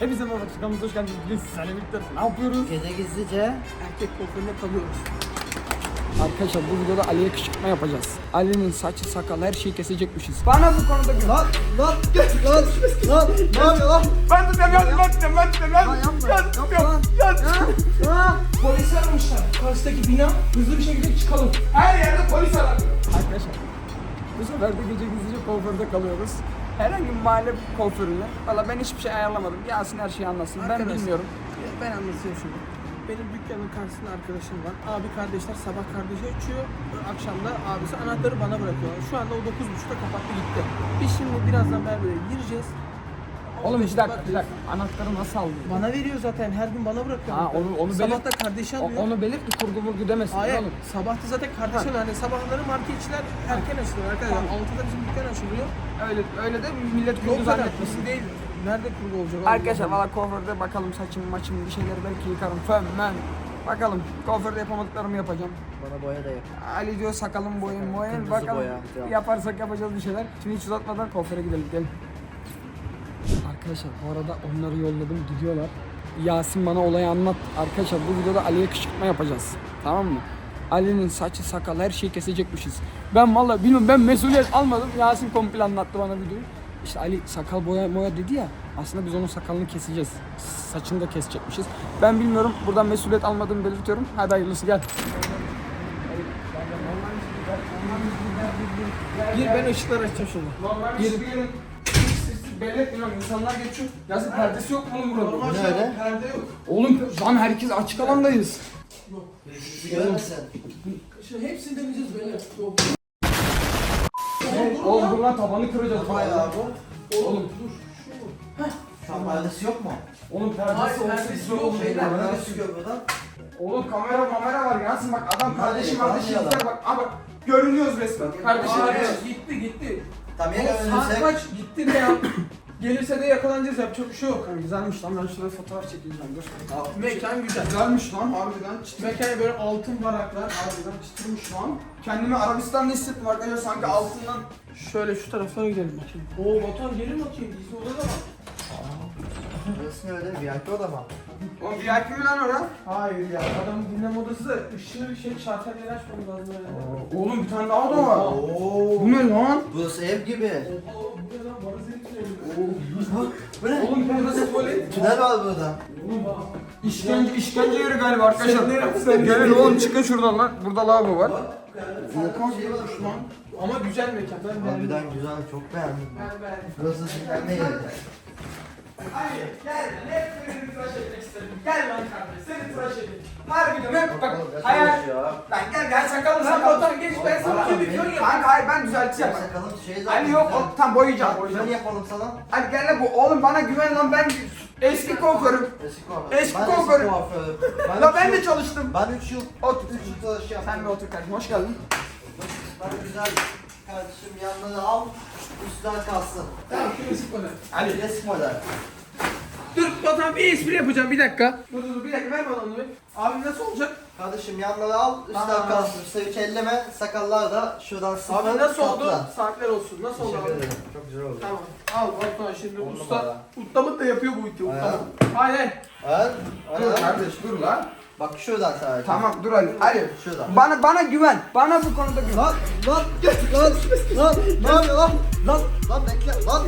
Hepinize merhaba kanalımıza hoş geldiniz. Bugün sizlerle birlikte ne yapıyoruz? Gece gizlice Erkek kuaförüne kalıyoruz. Arkadaşlar bu videoda Ali'ye kışkırtma yapacağız. Ali'nin saçı sakal her şeyi kesecekmişiz. Bana bu konuda güven. Lan lan lan lan ne yapıyor lan? Ben de demiyorum, ben de ben de demiyorum. Lan yapma Ya, yapma lan. ya. Ha? Ha? Polis aramışlar. Karşıdaki bina hızlı bir şekilde çıkalım. Her yerde polis aranıyor. Arkadaşlar bu sefer de gece gizlice kuaförde kalıyoruz. Herhangi bir mahalle kuaförüne. Valla ben hiçbir şey ayarlamadım. Yasin her şeyi anlatsın. Ben Arkadaşlar, bilmiyorum. Ben anlatayım şimdi. Benim dükkanın karşısında arkadaşım var. Abi kardeşler sabah kardeşi açıyor. Akşamda abisi anahtarı bana bırakıyor. Şu anda o 9.30'da kapattı gitti. Biz şimdi birazdan berbere gireceğiz. Oğlum bir dakika, bir dakika. Anahtarı nasıl aldın? Bana veriyor zaten her gün bana bırakıyor. Ha, onu- onu Sabah belir- da kardeşi O- alıyor. onu belirt ki kurgu murgu demesin Hayır. oğlum. Sabahta zaten kardeşin hani sabahları marketçiler erken açılıyor arkadaşlar. Tamam. 6'da bizim dükkan açılıyor. Öyle öyle de millet kurgu Yok kadar zannetmesin. bizim değil. Nerede kurgu olacak? Allah Arkadaşlar valla kuaförde bakalım saçım maçım bir şeyleri belki yıkarım fön men. Bakalım kuaförde yapamadıklarımı yapacağım. Bana boya da yap. Ali diyor sakalım boyun boyun Kırmızı bakalım boya, tamam. yaparsak yapacağız bir şeyler. Şimdi hiç uzatmadan kuaföre gidelim gelin. Arkadaşlar bu arada onları yolladım gidiyorlar. Yasin bana olayı anlat. Arkadaşlar bu videoda Ali'ye kışkırtma yapacağız. Tamam mı? Ali'nin saçı sakal her şeyi kesecekmişiz. Ben valla bilmiyorum ben mesuliyet almadım. Yasin komple anlattı bana videoyu. İşte Ali sakal boya boya dedi ya. Aslında biz onun sakalını keseceğiz. Saçını da kesecekmişiz. Ben bilmiyorum. Buradan mesuliyet almadığımı belirtiyorum. Hadi hayırlısı gel. Gir ben ışıkları açacağım şimdi. Yerin belli etmiyorum. İnsanlar geçiyor. Yazık perdesi yok mu oğlum burada? Normal Ne şu an öyle? Perde yok. Oğlum lan herkes açık alandayız. Bizi görmesin. Şimdi hepsini deneyeceğiz böyle. Yok. Oğlum dur lan tabanı kıracağız. Bayağı bu. Oğlum Dur. Şu. Şu an perdesi yok mu? Oğlum Hayır, perdesi olsa perdesi yok, yok. beyler. Perdesi- çıkıyor buradan. Oğlum kamera kamera var Yasin bak adam kardeşim kardeşim bak. Bak görünüyoruz resmen. Kardeşim Hayır, kardeşim. gitti gitti. Tam ya saat kaç gitti ne ya? Gelirse de yakalanacağız yapacak bir şey yok. Güzelmiş lan ben şuraya fotoğraf çekeceğim dur. Mekan güzel. Güzelmiş lan harbiden. Çıtır, Mekana böyle altın varaklar. harbiden çıtırmış lan. Kendimi Arabistan'da hissettim arkadaşlar sanki altından. Şöyle şu taraflara gidelim bakayım. Oo Batuhan gelin bakayım. Gizli odada var. Burası ne öyle? VIP oda mı? Oğlum VIP mi lan ora? Hayır ya. Adamın dinleme odası da ışığı şey şartelleri açmamız lazım yani. Oğlum bir tane daha da var. Oo. Bu ne lan? Burası ev gibi. Oha bu ne lan? Bana. Bu, bu ne? Oğlum burası tuvalet. Tünel var burada. Oğlum bak. İşkence, işkence yeri galiba arkadaşlar. Sen nereye- sen Gelin nereye- oğlum çıkın şuradan lan. Burada lavabo var. Bir şey varmış lan. Ama güzel mekan. Ben beğendim. Harbiden güzel. Çok beğendim. ben. Ben beğendim. Burası dinlenme yeri. Hayır gel hep seni tıraş etmek istedim. Gel lan kardeş seni tıraş edeyim. Harbiden hep bak Oğlum, hayal. Lan gel gel sakallı Lan sakallı. Geç ben sana Tamam, bir kör yap. Kanka hayır ben düzelteceğim. Yap sakalım şey zaten. Ali yok güzel. o, tam boyayacağım boyayacağım. Şöyle yapalım sana. Hadi gel lan bu oğlum bana güven lan ben eski kuaförüm. Eski kuaför. Eski Ben kuaförüm. kuaförüm. La üç ben de yıl- çalıştım. Ben 3 yıl Otur. 3 yıl çalışış yaptım. Sen bir otur kardeşim hoş geldin. Ben güzel kardeşim yanları al, üstler kalsın. Tamam klasik model. Ali. Klasik model. Dur Batuhan bir espri yapacağım bir dakika. Dur dur dur bir dakika ver bana onu bir. Abi nasıl olacak? Kardeşim yanları al, üstler Aa. kalsın. Üstler hiç elleme, sakallar da şuradan sıfır. Abi nasıl oldu? katla. Saatler olsun. Nasıl oldu Teşekkür abi? ederim. Çok güzel oldu. Tamam. Al Batuhan şimdi On usta. numara. Ustamız da yapıyor bu iti. Hayır hayır. Evet. Dur kardeş dur lan. Bak şuradan sadece. Tamam dur Ali. Ali. Şuradan. Bana bana güven. Bana bu konuda güven. Lan, lan, lan, lan, ne yapıyor lan? Lan, lan bekle, lan.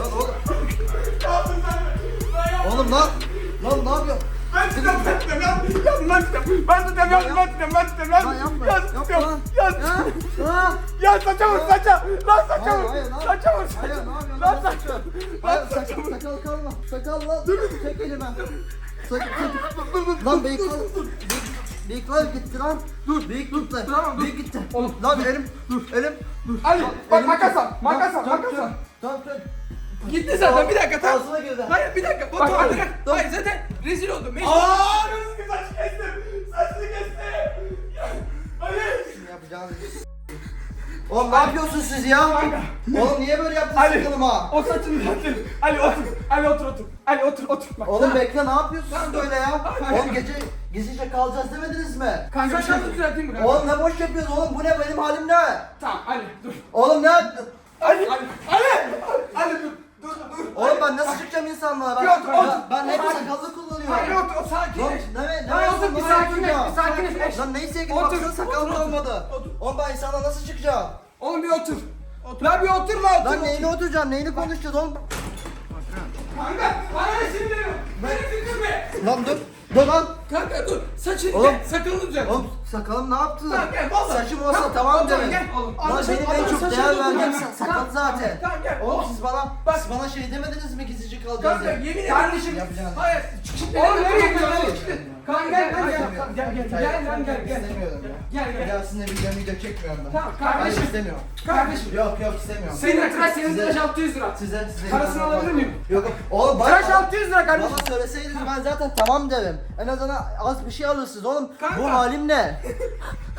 Lan oğlum. Oğlum lan, lan ne yapıyor? Ben tutuyorum, ben tutuyorum, ya. Ya ben tutuyorum, ben ya, ben tutuyorum, ben ya. Lan yapma, Ya yapma tutuyorum, lan. ya, saça vur, saça. Lan saça vur, saça vur, saça. Lan saça. Lan sakal, saça sakal kalma. Sakal lan. Çek elime. Sakal, Dur, dur, dur. Lan bıyıklar, bıyıklar gitti lan. Dur, bıyık gitti. Tamam, dur. Bıyık gitti. Oğlum, Lan elim, dur, elim, dur. Ali, Lan, bak elim makas gitti. al, makas al, Tamam, tamam. Gitti zaten bir dakika tamam. Ağzına girdi. Hayır bir dakika Bak, bir dakika. Hayır zaten rezil oldum. Mecbur. Aaa, rızkı saç kestim, saçını kestim. Ya, Ali. Oğlum ne yapıyorsunuz siz ya? Oğlum niye böyle yaptın Ali. sakalıma? O saçını düzeltin. Ali otur, Ali otur otur. Ali otur otur. Bak. Oğlum bekle ne yapıyorsun sen böyle ya? Oğlum gece gizlice kalacağız demediniz mi? Kanka Saçlarını düzelteyim mi? Oğlum ne boş yapıyorsun oğlum bu ne benim halim ne? Tamam Ali dur. Oğlum ne? Ali, Ali, Ali, Ali dur, dur, dur. Oğlum ben nasıl çıkacağım insanlığa? Ben, Yok, ben, otur. ben hep Otur. sakallı kullanıyorum. Hayır otur o sakin. Lan ne ne ne otur, bir ne sakin et, bir sakin et. Lan neyse ki baksana sakalım kalmadı. Oğlum ben insanlığa nasıl çıkacağım? Oğlum bir otur. Lan bir oturma otur. Lan neyine oturacaksın? Neyini konuşacağız oğlum? Kanka bana ne şimdi diyorum. Benim fikrim ne? Lan dur. Dur lan. Kanka dur. Saçını Oğlum. gel. Sakalını düzelt. Oğlum sakalım ne yaptın? Tamam, gel, vallahi. Saçım olsa Tamam, tamam otur, derim. gel oğlum. Lan Anlaşıldı, benim en çok değer saçını verdiğim sa- sakal Tamam, zaten. Tamam gel. Oğlum siz bana, Bak. siz bana şey demediniz mi gizlice kalacağız Kanka diye? yemin ederim. Kardeşim. Yapacağım. Hayır. Çık- Oğlum nereye gidiyorsun? Nereye gel. Kanka gel gel. Gel gel lan gel gel. İstemiyorum ya. Gel gel. Ya sizinle video video çekmiyorum ben. Tamam kardeşim. istemiyorum. Kardeşim. Yok yok istemiyorum. Senin tıraş senin tıraş 600 lira. Size size. Parasını alabilir miyim? Yok. Oğlum bak. Tıraş 600 lira kardeşim. Bana söyleseydiniz ben zaten tamam derim. En azından az bir şey alırsınız oğlum. Kanka. Bu halim ne?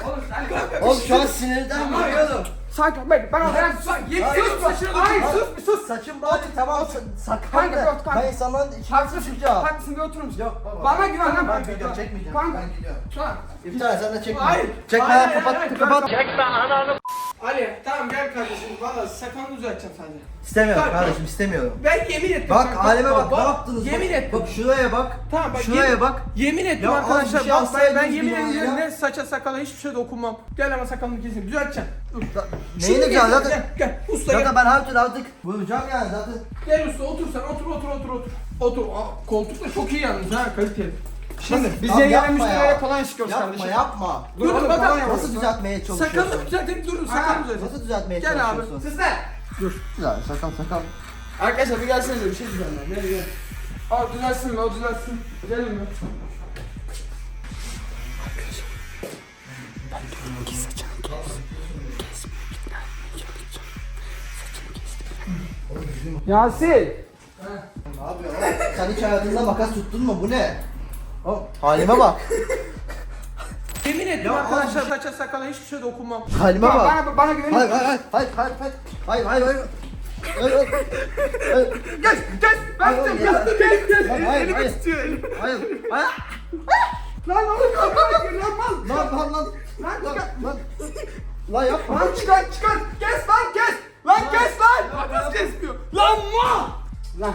Oğlum sen Oğlum şu an sinirden gülüyorum. Sakin ben ben ben sus. Sus. Hayır sus bir sus. Saçım bari tamam sa- sakal Kanka, kanka. Ben insanların içine Haklısın. Haklısın bir oturur musun? Yok baba. Bana güven lan. Video çekmeyeceğim. Kanka. Ben gidiyorum. Tamam. Tane sen de çekme. Hayır. Çekme Hayır, lan hayır, kapat hayır, kapat. Ali tamam gel kardeşim. Valla sakalını düzelteceğim sadece. İstemiyorum Tamam, kardeşim istemiyorum. Ben yemin ettim. Bak kanka. halime bak ne Bak, yaptınız? Yemin bak, ettim. Bak şuraya bak. Tamam bak Şuraya yemin, bak. Yemin ettim Ya arkadaşlar. şey bak, ben, yemin ediyorum ne saça sakala hiçbir şey dokunmam. Gel ama sakalını keseyim. Düzelteceğim. Dur. Neyini güzel gel, zaten. Gel, gel. Usta gel. Ben her türlü artık vuracağım yani zaten. Gel usta otur sen. Otur otur otur otur. Otur. Aa, koltuk da çok iyi yalnız ha kaliteli. Şimdi Biz Tamam, yeni yapma müşterilere ya. kolonya sıkıyoruz Yapma kardeşim. yapma. Dur Dur, oğlum bak, kolonya bak, var. Nasıl düzeltmeye çalışıyorsun? sakalını düzeltip dur. Sakalını düzeltip. Nasıl düzeltmeye Gel abi. çalışıyorsun? Sizler. Ya sakal sakal. Arkadaşlar bir gelsenize bir şey düzenler. Gel gel. Aa düzelsin mi? O düzelsin. Gelin mi? Yasin. Yapıyorsun oğlum? Sen hiç hayatında makas tuttun mu? Bu ne? O, halime bak. Yemin ettim Ya arkadaşlar şey- saça sakala hiçbir şey dokunmam. Halime bak. Bana, bana, bana güvenin. Hayır hayır hayır hayır hayır hayır hayır hayır. Hayır, hayır. Gel, gel, ben Hayır, oğlum, de gel, yeter. gel, gel. Hayır, hayır, Elimi hayır. tutuyor, elimi. Hayır. Hayır. Lan oğlum, kafana gir, lan mal. Lan lan lan. Lan Lan çıkar. lan. Lan yapma. Lan çıkar, çıkar. Kes lan, kes. Lan kes lan. Nefes kesmiyor. Lan ma. Lan.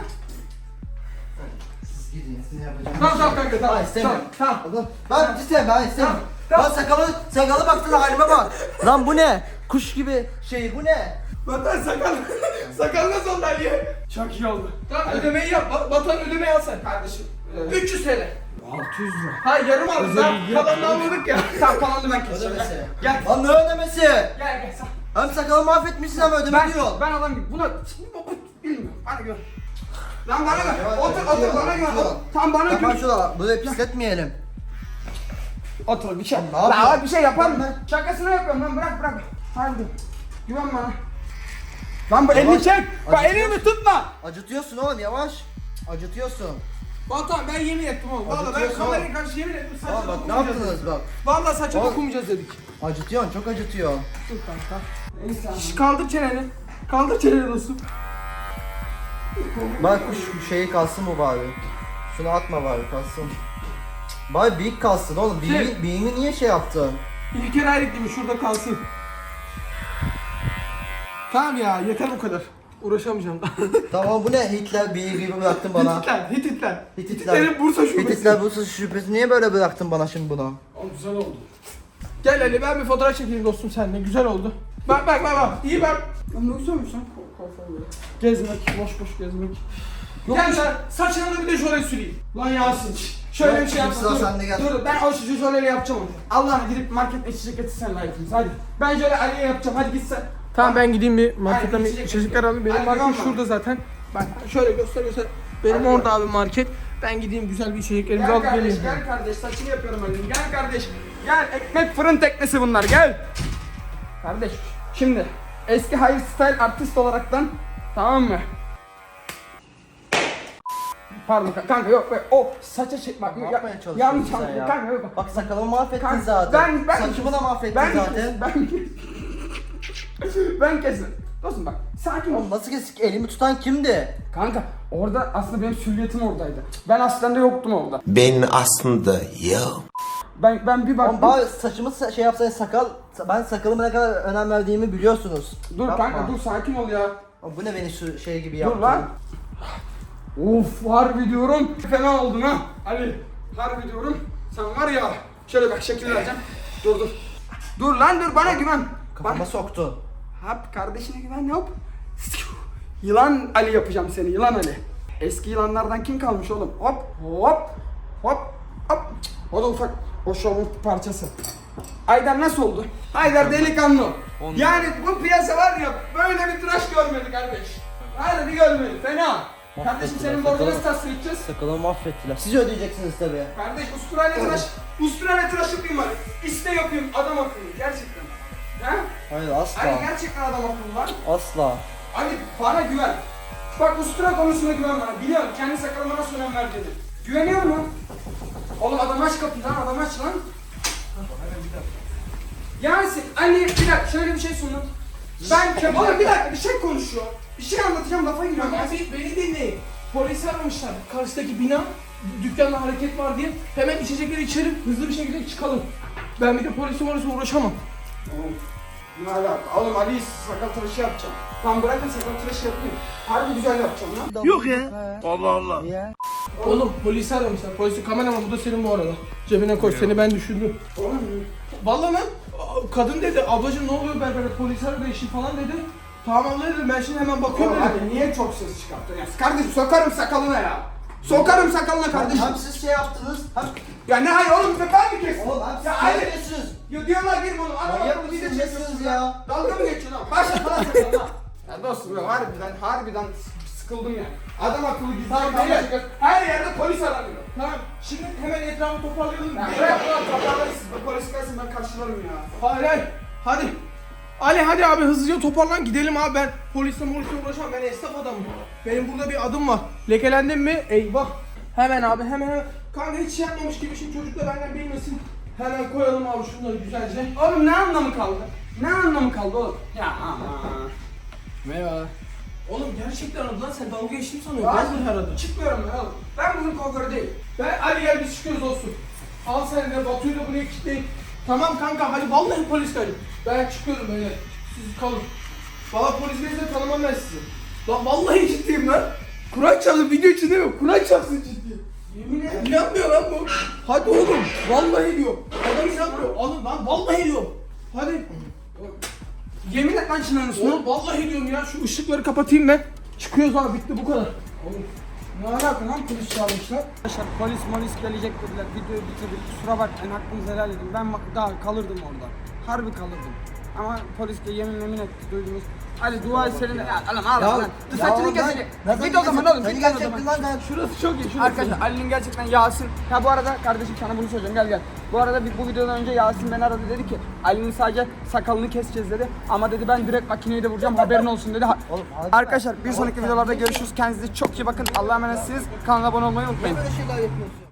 Tamam tamam kanka tamam. Ben istemiyorum. Tamam. Oğlum, Ben istemiyorum ben istemiyorum. Tamam, Lan sakalı, sakalı baksana halime bak. Lan bu ne? Kuş gibi şey bu ne? Batan sakal. sakal nasıl oldu Ali'ye? Çok iyi oldu. Tamam ödemeyi yap. Ba- Batan ödemeyi al sen. Kardeşim. 300 TL. 600 lira. Ha yarım aldık lan. Kalanını almadık ya. Tamam kalanını ben keseceğim. Ödemesi. Gel. Lan ne ödemesi? Gel gel sen. Hem sakalı mahvetmişsin hem ödeme Ben, diyor. ben adam gibi. Buna bilmiyorum. Bana gör. Lan bana yavaş, Otur otur bana yavaş. Tam bana Tamam gör. şurada burayı pisletmeyelim. Otur bir şey. Ne Lan yapıyorsun? bir şey Lan ben. Şakasını yapıyorum lan bırak bırak. Hadi. Güven bana. Lan bu elini çek. Bak elimi tutma. Acıtıyorsun oğlum yavaş. Acıtıyorsun. Batan ben yemin ettim oğlum. Valla ben Acıtıyorsun kameraya karşı yemin ettim. Saça Oğlum bak ne dokunmayacağız yaptınız dedik. bak. Valla saça Oğlum. dokunmayacağız dedik. Acıtıyorsun çok acıtıyor. Dur kanka. Şş, kaldır çeneni. Kaldır çeneni dostum. Bak şu şeyi kalsın mı bari? Şunu atma bari kalsın. Bari büyük kalsın oğlum. Şey- Büyüğü, büyüğünü niye şey yaptın? İlker Ayrık gibi şurada kalsın. Tamam ya yeter bu kadar. Uğraşamayacağım daha. Tamam bu ne? Hitler büyüğü gibi bıraktın bana. Hititler, Hititler. Hititler. Hititlerin Bursa şubesi. Hititler Bursa şubesi niye böyle bıraktın bana şimdi bunu? Oğlum güzel oldu. Gel Ali ben bir fotoğraf çekeyim dostum seninle. Güzel oldu. Bak bak bak bak. İyi bak. Lan ne güzelmiş lan kafayı. Gezmek, boş boş gezmek. Yok Gel sen saçına da bir de şöyle süreyim. Lan Yasin. Şöyle Yok, bir şey yapma. sıra Dur, sende gel. dur, ben o şu şöyle yapacağım. Allah'ına gidip marketten içecek getirsen layıkımız. Hadi. Ben şöyle Ali'ye yapacağım. Hadi git sen. Tamam ben gideyim bir marketten bir içecek içecekler alayım. Benim market devam şurada zaten. Bak şöyle göster göster. Benim Hadi. orada abi market. Ben gideyim güzel bir içeceklerimizi Gel alıp kardeş, geleyim. gel kardeş. Saçını yapıyorum Ali'nin. Gel kardeş. Gel ekmek fırın teknesi bunlar. Gel. Kardeş, şimdi eski hayır style artist olaraktan tamam mı? Pardon ka- kanka yok be o saça çek bak Ne ya- yapmaya çalışıyorsun yanlış sen anladın ya? kanka yok Bak sakalımı mahvettin Kanka, zaten. ben- ben- Saçımı da mahvettin ben zaten. ben ben kesin dostum bak sakin ol Oğlum nasıl kesik elimi tutan kimdi? kanka orada aslında benim sülliyetim oradaydı ben aslında yoktum orada Ben aslında yok. Ben ben bir baktım bari saçımı sa- şey yapsaydın sakal, ben sakalımı ne kadar önem verdiğimi biliyorsunuz. dur Yapma. kanka dur sakin ol ya Oğlum bu ne beni şu şey gibi dur yaptı? lan Of harbi diyorum. Fena oldun ha. Ali harbi diyorum. Sen var ya. Şöyle bak şekil vereceğim. Dur dur. Dur lan dur bana güven. Kafama Bana. soktu. Hop kardeşine güven hop. Yılan Ali yapacağım seni yılan Ali. Eski yılanlardan kim kalmış oğlum? Hop hop hop hop. O da ufak o şovun parçası. Haydar nasıl oldu? Haydar delikanlı. Yani bu piyasa var ya böyle bir tıraş görmedi kardeş. Harbi görmedi fena. Kardeşim senin borcunu nasıl tasdik edeceğiz? Sakalımı mahvettiler. Siz ödeyeceksiniz tabii. Kardeş usturayla tıraş, usturayla tıraş yapayım hadi. İste yapayım adam akıllı gerçekten. Ha? Hayır asla. Ali gerçekten adam akıllı lan. Asla. Ali bana güven. Bak ustura konusunda güven bana. Biliyorum kendi sakalıma nasıl önem verdiğini. Güveniyor mu? Oğlum adam aç kapıyı lan adam aç lan. Yasin, Ali bir dakika şöyle bir şey sunun. Ben köpek... Oğlum bir dakika bir şey konuşuyor. Bir şey anlatacağım lafa giriyorum. Ya beni, beni dinleyin. Polisi aramışlar. Karşıdaki bina dükkanda hareket var diye. Hemen içecekleri içelim. Hızlı bir şekilde çıkalım. Ben bir de polisi polisi uğraşamam. Oğlum, Ne alaka? Oğlum Ali sakal tıraşı yapacağım. Tamam bırakın sakal tıraşı yapayım. Harbi güzel yapacağım lan. Yok ya. Allah Allah. Oğlum polisi aramışlar. Polisi kameraman bu da senin bu arada. Cebine koy seni ben düşürdüm. Oğlum Vallahi lan kadın dedi ablacığım ne oluyor berbere polisi aradı eşi falan dedi. Tamam abla dedim ben şimdi hemen bakıyorum Oğlum dedim. Ali niye çok ses çıkarttın ya? Kardeşim sokarım sakalına ya. Sokarım sakalına kardeşim. Hem siz şey yaptınız. Hem... Ya ne hayır oğlum ben mi kestim? Oğlum hem siz Ya şey Ali. yapıyorsunuz. Ya diyorlar girme oğlum. Adam Manyak akıllı video mısınız çekiyorsunuz ya? ya. Dalga mı geçiyorsun lan? Başla falan sakalına. Ya dostum ya harbiden harbiden sıkıldım ya. Adam akıllı gizli Tamam, tamam. Her yerde polis aranıyor. Tamam şimdi hemen etrafı toparlayalım. Ya bırak ulan toparlarız. Polis gelsin ben karşılarım ya. Hayır hayır. Hadi. Ali hadi abi hızlıca toparlan gidelim abi ben polisle molisle uğraşamam ben esnaf adamım. Benim burada bir adım var. Lekelendim mi? Eyvah. Hemen abi hemen hemen. Kanka hiç şey yapmamış gibi şimdi çocuk da benden bilmesin. Hemen koyalım abi şunları güzelce. Oğlum ne anlamı kaldı? Ne anlamı kaldı oğlum? Ya aman. Merhaba. Oğlum gerçekten aradı lan sen dalga geçtim sanıyorum. Ben mi aradım? Çıkmıyorum ben oğlum. Ben bugün kuaförü değil. Ben hadi gel biz çıkıyoruz olsun. Al sen de Batu'yu da buraya kilitleyin. Tamam kanka hadi vallahi polis geldi. Ben çıkıyorum böyle. Siz kalın. Valla polis gelirse tanımam ben sizi. Lan vallahi ciddiyim lan. Kur'an çarpsın video için değil mi? Kur'an çarpsın ciddi. Yemin ederim. İnanmıyor lan bu. Hadi oğlum. Vallahi diyor. Adam inanmıyor. Alın lan vallahi diyor. Hadi. Yemin et lan şunların üstüne. Oğlum vallahi diyorum ya şu ışıkları kapatayım ben. Çıkıyoruz abi bitti bu kadar. Oğlum ne alaka lan polis çağırmışlar? Arkadaşlar polis molis gelecek dediler. Videoyu bitirdik. Kusura bakmayın hakkınızı helal edin. Ben daha kalırdım orada. Harbi kalırdım. Ama polis de yemin yemin etti duydunuz. Ali dua et senin. Ya oğlum al lan. Dur saçını kesecek. Git o zaman oğlum. Git lan o zaman. Şurası çok iyi. Şurası Arkadaşlar Ali'nin gerçekten Yasin. Ha bu arada kardeşim sana bunu söyleyeceğim gel gel. Bu arada bir- bu videodan önce Yasin beni aradı dedi ki Ali'nin sadece sakalını keseceğiz dedi. Ama dedi ben direkt makineyi de vuracağım haberin olsun dedi. Ha- Oğlum, Arkadaşlar bir sonraki videolarda görüşürüz. Kendinize çok iyi bakın. Allah'a emanetsiniz. Kanala abone olmayı unutmayın. Böyle şeyler yapıyorsun.